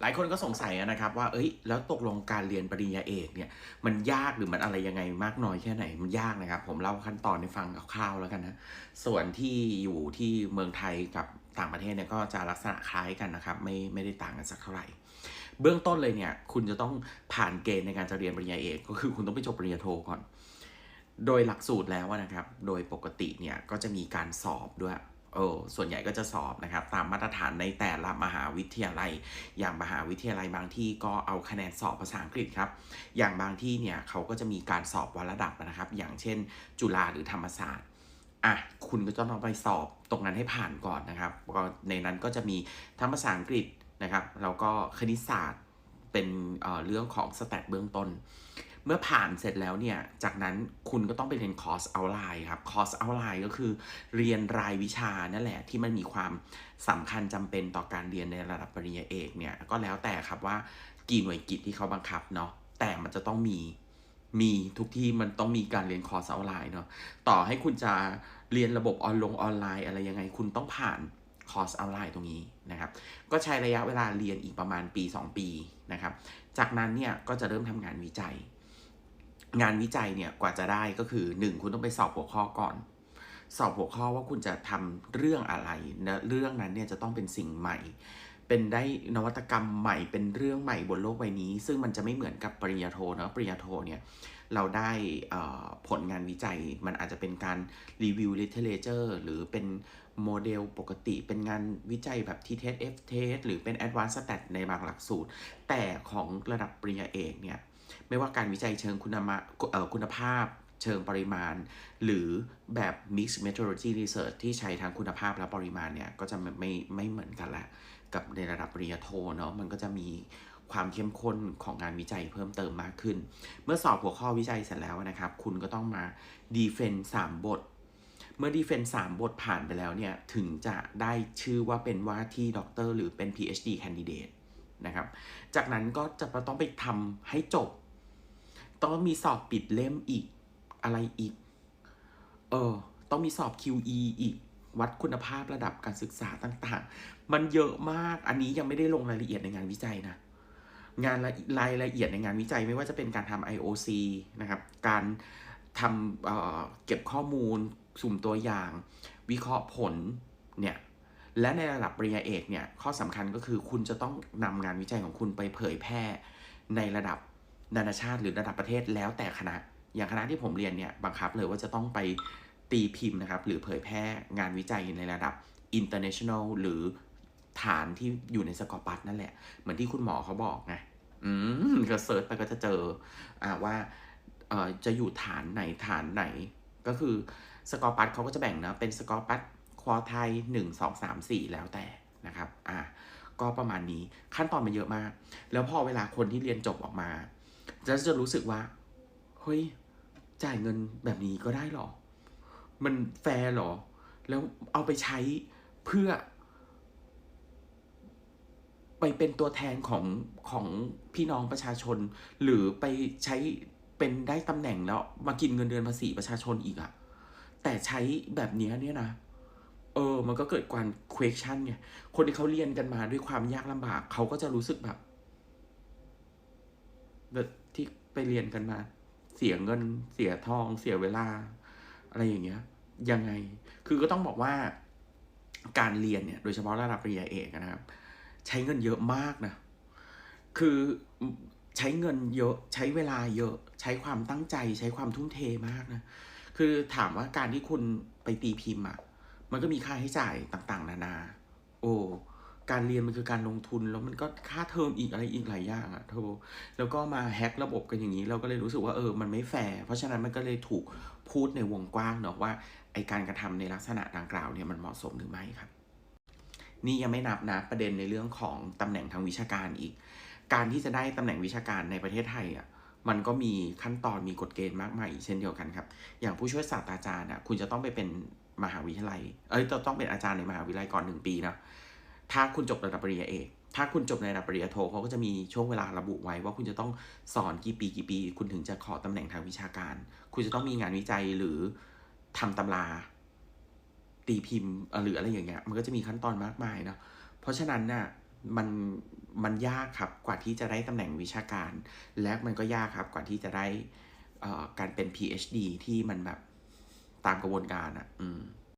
หลายคนก็สงสัยนะครับว่า เอ้ย แล้วตกลงการเรียนปริญญาเอกเนี่ย มันยากหรือมันอะไรยังไงมากน้อยแค่ไหน มันยากนะครับ ผมเล่าขั้นตอนให้ฟังคร่าวๆแล้วกันนะ ส่วนที่อยู่ที่เมืองไทยกับต่างประเทศเนี่ยก็จะลักษณะคล้ายกันนะครับ ไม่ไม่ได้ต่างกันสักเท่าไหร่ เบื้องต้นเลยเนี่ย คุณจะต้องผ่านเกณฑ์ในการจะเรียนปริญญาเอก ก็คือคุณต้องไปจบปริญญาโทก่อน โดยหลักสูตรแล้วนะครับ โดยปกติเนี่ยก็จะมีการสอบด้วย เออส่วนใหญ่ก็จะสอบนะครับ ตามมาตรฐานในแต่ละมหาวิทยาลัย อย่างมหาวิทยาลัยบางที่ก็เอาคะแนนสอบภาษาอังกฤษครับ อย่างบางที่เนี่ยเขาก็จะมีการสอบวัดระดับนะครับ อย่างเช่น จุฬาหรือธรรมศาสตร์อะคุณก็ต้องไปสอบตรงนั้นให้ผ่านก่อนนะครับก็ในนั้นก็จะมีทั้งภาษาอังกฤษนะครับแล้วก็คณิตศาสตร์เป็นเอ่อเรื่องของสแตทเบื้องต้น เมื่อผ่านเสร็จแล้วเนี่ย จากนั้นคุณก็ต้องไปเรียนคอร์สเอาไลน์ครับ คอร์สเอาไลน์ก็คือเรียนรายวิชานั่นแหละที่มันมีความสำคัญจำเป็นต่อการเรียนในระดับปริญญาเอกเนี่ย ก็แล้วแต่ครับว่ากี่หน่วยกิจที่เขาบังคับเนาะ แต่มันจะต้องมี มีทุกที่มันต้องมีการเรียนคอร์สออนไลน์เนาะ ต่อให้คุณจะเรียนระบบออนลงออนไลน์อะไรยังไง คุณต้องผ่านคอร์สออนไลน์ตรงนี้นะครับ ก็ใช้ระยะเวลาเรียนอีกประมาณปี 2 ปีนะครับ จากนั้นเนี่ยก็จะเริ่มทำงานวิจัย งานวิจัยเนี่ยกว่าจะได้ก็คือ 1 คุณต้องไปสอบหัวข้อก่อน สอบหัวข้อว่าคุณจะทำเรื่องอะไรนะเรื่องนั้นเนี่ยจะต้องเป็นสิ่งใหม่ เป็นได้นวัตกรรมใหม่เป็นเรื่องใหม่บนโลกใบนี้ ซึ่งมันจะไม่เหมือนกับปริญญาโทเนอะปริญญาโทเนี่ยเราได้ผลงานวิจัยมันอาจจะเป็นการรีวิว literature หรือเป็นโมเดลปกติเป็นงานวิจัยแบบ T test F test หรือเป็น advanced stat ในบางหลักสูตร แต่ของระดับปริญญาเอกเนี่ย ไม่ว่าการวิจัยเชิงคุณมาเอ่อคุณภาพเชิงปริมาณ หรือแบบ mixed methodology research ที่ใช้ทางคุณภาพและปริมาณเนี่ย ก็จะไม่ไม่ไม่เหมือนกันละ กับในระดับปริญญาโทเนาะมันก็จะมีความเข้มข้นของงานวิจัยเพิ่มเติมมากขึ้น เมื่อสอบหัวข้อวิจัยเสร็จแล้วนะครับ คุณก็ต้องมา defense 3บท เมื่อ defense 3บทผ่านไปแล้วเนี่ย ถึงจะได้ชื่อว่าเป็นว่าที่ด็อกเตอร์หรือเป็น PhD candidate นะครับ จากนั้นก็จะต้องไปทำให้จบ ต้องมีสอบปิดเล่มอีกอะไรอีก เออ ต้องมีสอบ QE อีก วัดคุณภาพระดับการศึกษาต่างๆ มันเยอะมาก อันนี้ยังไม่ได้ลงรายละเอียดในงานวิจัยนะ งานรายละเอียดในงานวิจัยไม่ว่าจะเป็นการทำ IOC นะครับ การทำเอ่อเก็บข้อมูล สุ่มตัวอย่าง วิเคราะห์ผล เนี่ย และในระดับปริญญาเอกเนี่ย ข้อสำคัญก็คือคุณจะต้องนำงานวิจัยของคุณไปเผยแพร่ในระดับ นานาชาติหรือระดับประเทศแล้วแต่คณะ อย่างคณะที่ผมเรียนเนี่ยบังคับเลยว่าจะต้องไปตีพิมพ์นะครับ หรือเผยแพร่งานวิจัยในระดับ international หรือฐานที่อยู่ในสกอปัสนั่นแหละ เหมือนที่คุณหมอเขาบอกไงอืมก็เซิร์ชไปก็จะเจออ่าว่าเอ่อจะอยู่ฐานไหนฐานไหน ก็คือสกอปัสเขาก็จะแบ่งนะเป็นสกอปัสควอไทยหนึ่งสองสามสี่แล้วแต่นะครับ อ่า ก็ประมาณนี้ขั้นตอนมันเยอะมาก แล้วพอเวลาคนที่เรียนจบออกมา จะจะรู้สึกว่าเฮ้ยจ่ายเงินแบบนี้ก็ได้หรอ มันแฟร์หรอ แล้วเอาไปใช้เพื่อ ไปเป็นตัวแทนของของพี่น้องประชาชน หรือไปใช้เป็นได้ตำแหน่งแล้วมากินเงินเดือนภาษีประชาชนอีกอะแต่ใช้แบบนี้เนี่ยนะ เออ มันก็เกิดการ question ไงคนที่เขาเรียนกันมาด้วยความยากลำบาก เขาก็จะรู้สึกแบบ ที่ไปเรียนกันมา เสียเงินเสียทอง เสียเวลา อะไรอย่างเงี้ย ยังไง คือก็ต้องบอกว่า การเรียนเนี่ย โดยเฉพาะระดับปริญญาเอกนะครับ ใช้เงินเยอะมากนะ คือใช้เงินเยอะใช้เวลาเยอะใช้ความตั้งใจใช้ความทุ่มเทมากนะ คือถามว่าการที่คุณไปตีพิมพ์อะมันก็มีค่าใช้จ่ายต่างๆ นานา การเรียนมันคือการลงทุน แล้วมันก็ค่าเทอมอีกอะไรอีกหลายอย่างอะโทแล้วก็มาแฮกระบบกันอย่างนี้ เราก็เลยรู้สึกว่าเออมันไม่แฟร์เพราะฉะนั้นมันก็เลยถูกพูดในวงกว้างเนาะว่าไอการกระทำในลักษณะดังกล่าวเนี่ยมันเหมาะสมหรือไม่ครับ นี่ยังไม่นับนะประเด็นในเรื่องของตำแหน่งทางวิชาการอีก การที่จะได้ตำแหน่งวิชาการในประเทศไทยอะมันก็มีขั้นตอนมีกฎเกณฑ์มากมายอีกเช่นเดียวกันครับ อย่างผู้ช่วยศาสตราจารย์อะคุณจะต้องไปเป็นมหาวิทยาลัย เอ้ยต้องเป็นอาจารย์ในมหาวิทยาลัยก่อนหนึ่งปีนะ ถ้าคุณจบระดับปริญญาเอกถ้าคุณจบในระดับปริญญาโทเขาก็จะมีช่วงเวลาระบุไว้ว่าคุณจะต้องสอนกี่ปีกี่ปี คุณถึงจะขอตำแหน่งทางวิชาการ คุณจะต้องมีงานวิจัยหรือทำตำรา ตีพิมพ์หรืออะไรอย่างเงี้ย มันก็จะมีขั้นตอนมากมายเนาะเพราะฉะนั้นน่ะมันมันยากครับกว่าที่จะได้ตำแหน่งวิชาการ และมันก็ยากครับกว่าที่จะได้อ่อการเป็น PhD ที่มันแบบตามกระบวนการอะ่ะ อืม